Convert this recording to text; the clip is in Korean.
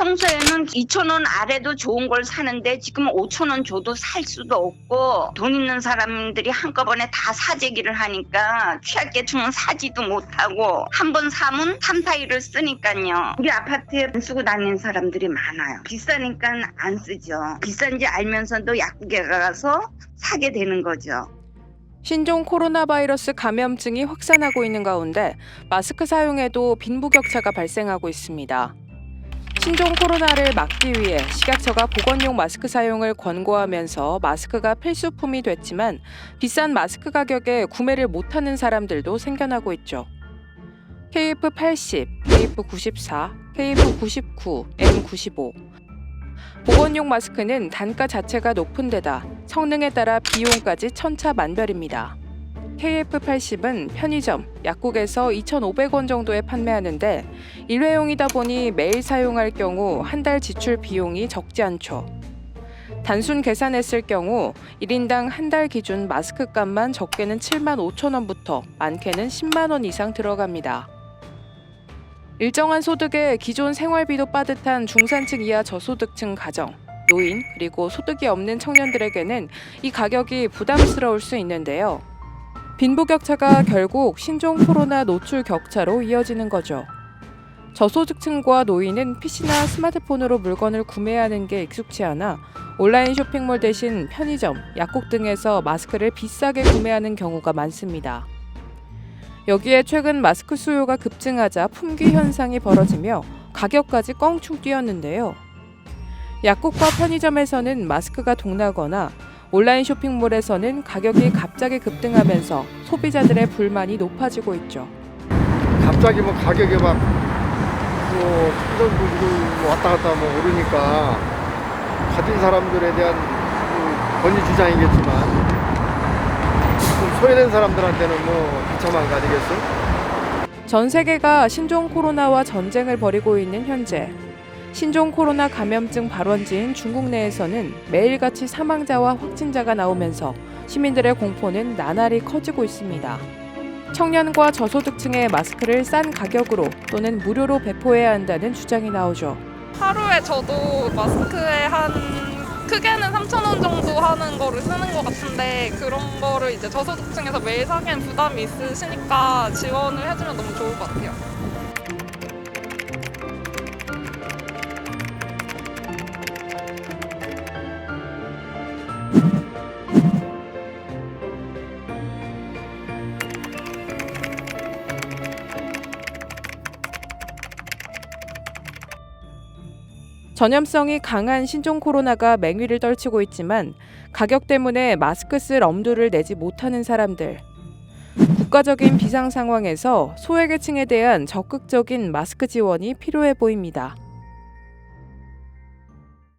평소에는 2천 원 아래도 좋은 걸 사는데 지금 5천 원 줘도 살 수도 없고 돈 있는 사람들이 한꺼번에 다 사재기를 하니까 취약계층은 사지도 못하고 한 번 사면 3, 4일을 쓰니까요. 우리 아파트에 안 쓰고 다니는 사람들이 많아요. 비싸니까 안 쓰죠. 비싼지 알면서도 약국에 가서 사게 되는 거죠. 신종 코로나 바이러스 감염증이 확산하고 있는 가운데 마스크 사용에도 빈부격차가 발생하고 있습니다. 신종 코로나를 막기 위해 식약처가 보건용 마스크 사용을 권고하면서 마스크가 필수품이 됐지만 비싼 마스크 가격에 구매를 못하는 사람들도 생겨나고 있죠. KF80, KF94, KF99, M95. 보건용 마스크는 단가 자체가 높은 데다 성능에 따라 비용까지 천차만별입니다. KF80은 편의점, 약국에서 2,500원 정도에 판매하는데 일회용이다 보니 매일 사용할 경우 한 달 지출 비용이 적지 않죠. 단순 계산했을 경우 1인당 한 달 기준 마스크 값만 적게는 7만 5천 원부터 많게는 10만 원 이상 들어갑니다. 일정한 소득에 기존 생활비도 빠듯한 중산층 이하 저소득층 가정, 노인, 그리고 소득이 없는 청년들에게는 이 가격이 부담스러울 수 있는데요. 빈부격차가 결국 신종 코로나 노출 격차로 이어지는 거죠. 저소득층과 노인은 PC나 스마트폰으로 물건을 구매하는 게 익숙치 않아 온라인 쇼핑몰 대신 편의점, 약국 등에서 마스크를 비싸게 구매하는 경우가 많습니다. 여기에 최근 마스크 수요가 급증하자 품귀 현상이 벌어지며 가격까지 껑충 뛰었는데요. 약국과 편의점에서는 마스크가 동나거나 온라인 쇼핑몰에서는 가격이 갑자기 급등하면서 소비자들의 불만이 높아지고 있죠. 갑자기 뭐 가격이 막, 뭐, 충전도 왔다 갔다 뭐 오르니까, 가진 사람들에 대한 그 권위 주장이겠지만, 좀 소외된 사람들한테는 뭐, 비참한 거 아니겠어? 전 세계가 신종 코로나와 전쟁을 벌이고 있는 현재 신종 코로나 감염증 발원지인 중국 내에서는 매일같이 사망자와 확진자가 나오면서 시민들의 공포는 나날이 커지고 있습니다. 청년과 저소득층의 마스크를 싼 가격으로 또는 무료로 배포해야 한다는 주장이 나오죠. 하루에 저도 마스크에 한 크게는 3,000원 정도 하는 거를 쓰는 것 같은데 그런 거를 이제 저소득층에서 매일 사기엔 부담이 있으시니까 지원을 해주면 너무 좋을 것 같아요. 전염성이 강한 신종 코로나가 맹위를 떨치고 있지만 가격 때문에 마스크 쓸 엄두를 내지 못하는 사람들. 국가적인 비상 상황에서 소외계층에 대한 적극적인 마스크 지원이 필요해 보입니다.